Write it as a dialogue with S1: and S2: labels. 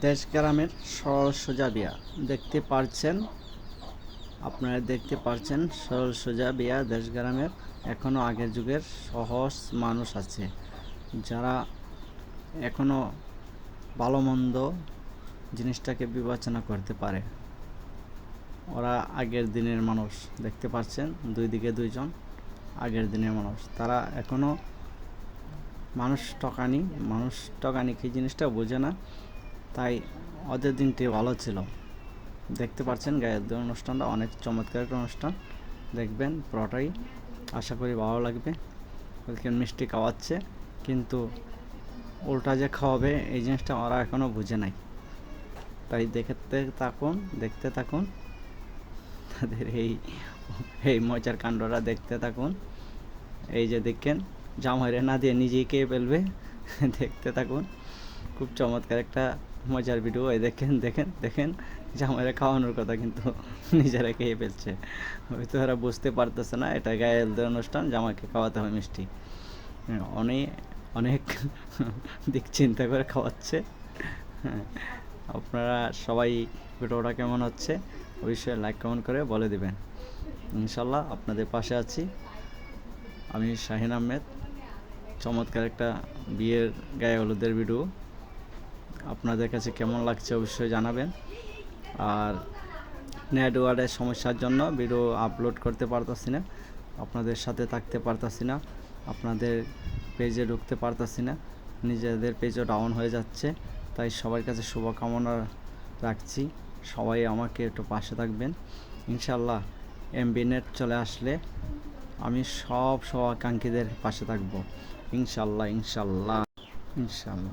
S1: দেশ গ্রামের সরল সোজা বিয়া। দেখতে পারছেন, আপনারা দেখতে পারছেন, সরল সোজা বিয়া দেশ গ্রামের এখনও আগের যুগের সহজ মানুষ আছে। যারা এখনও ভালো মন্দ জিনিসটাকে বিবেচনা করতে পারে। ওরা আগের দিনের মানুষ, দেখতে পাচ্ছেন দুই দিকে দুইজন আগের দিনের মানুষ। তারা এখনও মানুষ টকানি মানুষ টকানি কি জিনিসটা বোঝে না। তাই ওদের দিনটি ভালো ছিল। দেখতে পাচ্ছেন গায়ের দোল অনুষ্ঠানটা, অনেক চমৎকার একটা অনুষ্ঠান। দেখবেন পুরোটাই আশা করি ভালো লাগবে। ওদেরকে মিষ্টি খাওয়াচ্ছে, কিন্তু উল্টা যে খাওয়াবে, এই জিনিসটা ওরা এখনও বুঝে নাই। তাই দেখতে থাকুন দেখতে থাকুন। তাদের এই এই মজার কাণ্ডটা দেখতে থাকুন। এই যে দেখেন, জামাইরে না দিয়ে নিজেই খেয়ে ফেলবে। দেখতে থাকুন। খুব চমৎকার একটা মজার ভিডিও এই দেখেন দেখেন দেখেন জামাইরে খাওয়ানোর কথা কিন্তু নিজেরা খেয়ে ফেলছে। হয়তো এরা বুঝতে পারতেছে না এটা গায়ে গায়েলদের অনুষ্ঠান জামাইকে খাওয়াতে হয় মিষ্টি। হ্যাঁ, অনেক অনেক দিক চিন্তা করে খাওয়াচ্ছে। হ্যাঁ, আপনারা সবাই ভিডিওটা কেমন হচ্ছে অবশ্যই লাইক কমেন্ট করে বলে দিবেন। ইনশাল্লাহ আপনাদের পাশে আছি। আমি শাহিন আহমেদ। চমৎকার একটা বিয়ের গায়ে হলুদের ভিডিও আপনাদের কাছে কেমন লাগছে অবশ্যই জানাবেন। আর নেটওয়ার্কের সমস্যার জন্য ভিডিও আপলোড করতে পারতাছি না। আপনাদের সাথে থাকতে পারতাছি না। আপনাদের পেজে ঢুকতে পারতাছি না। নিজেদের পেজও ডাউন হয়ে যাচ্ছে। তাই সবার কাছে শুভকামনা রাখছি। সবাই আমাকে একটু পাশে থাকবেন। ইনশাল্লাহ এমবি নেট চলে আসলে আমি সব শুভাকাঙ্ক্ষীদের পাশে থাকব। ইনশাল্লাহ ইনশাল্লাহ ইনশাল্লাহ